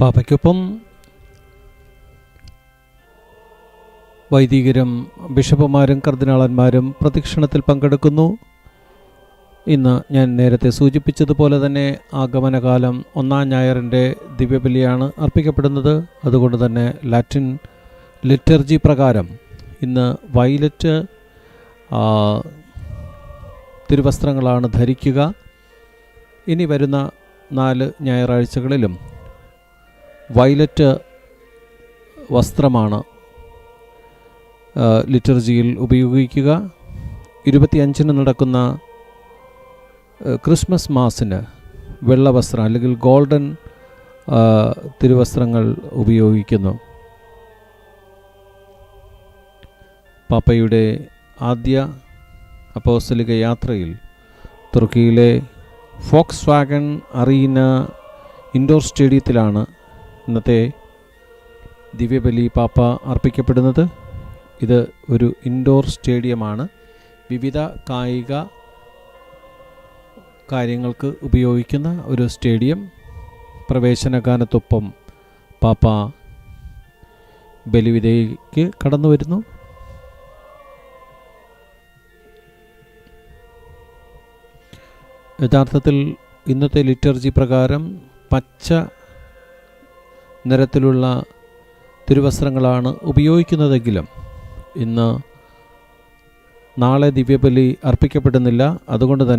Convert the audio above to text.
പാപ്പയ്ക്കൊപ്പം വൈദികരും ബിഷപ്പുമാരും കർദിനാളന്മാരും പ്രദക്ഷിണത്തിൽ പങ്കെടുക്കുന്നു. ഇന്ന് ഞാൻ നേരത്തെ സൂചിപ്പിച്ചതുപോലെ തന്നെ ആഗമനകാലം ഒന്നാം ഞായറിന്റെ ദിവ്യബലിയാണ് അർപ്പിക്കപ്പെടുന്നത്. അതുകൊണ്ട് തന്നെ ലാറ്റിൻ ലിറ്റർജി പ്രകാരം ഇന്ന് വൈലറ്റ് തിരുവസ്ത്രങ്ങളാണ് ധരിക്കുക. ഇനി വരുന്ന നാല് ഞായറാഴ്ചകളിലും വയലറ്റ് വസ്ത്രമാണ് ലിറ്റർജിയിൽ ഉപയോഗിക്കുക. ഇരുപത്തിയഞ്ചിന് നടക്കുന്ന ക്രിസ്മസ് മാസിന് വെള്ള വസ്ത്രം അല്ലെങ്കിൽ ഗോൾഡൻ തിരുവസ്ത്രങ്ങൾ ഉപയോഗിക്കുന്നു. പാപ്പയുടെ ആദ്യ അപ്പോസ്തലിക യാത്രയിൽ തുർക്കിയിലെ ഫോക്സ് വാഗൺ അറീന ഇൻഡോർ സ്റ്റേഡിയത്തിലാണ് ഇന്നത്തെ ദിവ്യബലി പാപ്പ അർപ്പിക്കപ്പെടുന്നത് ഇത് ഒരു ഇൻഡോർ സ്റ്റേഡിയമാണ്. വിവിധ കായിക കാര്യങ്ങൾക്ക് ഉപയോഗിക്കുന്ന ഒരു സ്റ്റേഡിയം. പ്രവേശനഗാനത്തൊപ്പം പാപ്പ ബലിവിധേയ്ക്ക് കടന്നു വരുന്നു. യഥാർത്ഥത്തിൽ ഇന്നത്തെ ലിറ്റർജി പ്രകാരം പച്ച നിറത്തിലുള്ള തിരുവസ്ത്രങ്ങളാണ് ഉപയോഗിക്കുന്നതെങ്കിലും ഇന്ന് നാളെ ദിവ്യബലി അർപ്പിക്കപ്പെടുന്നില്ല. അതുകൊണ്ട് തന്നെ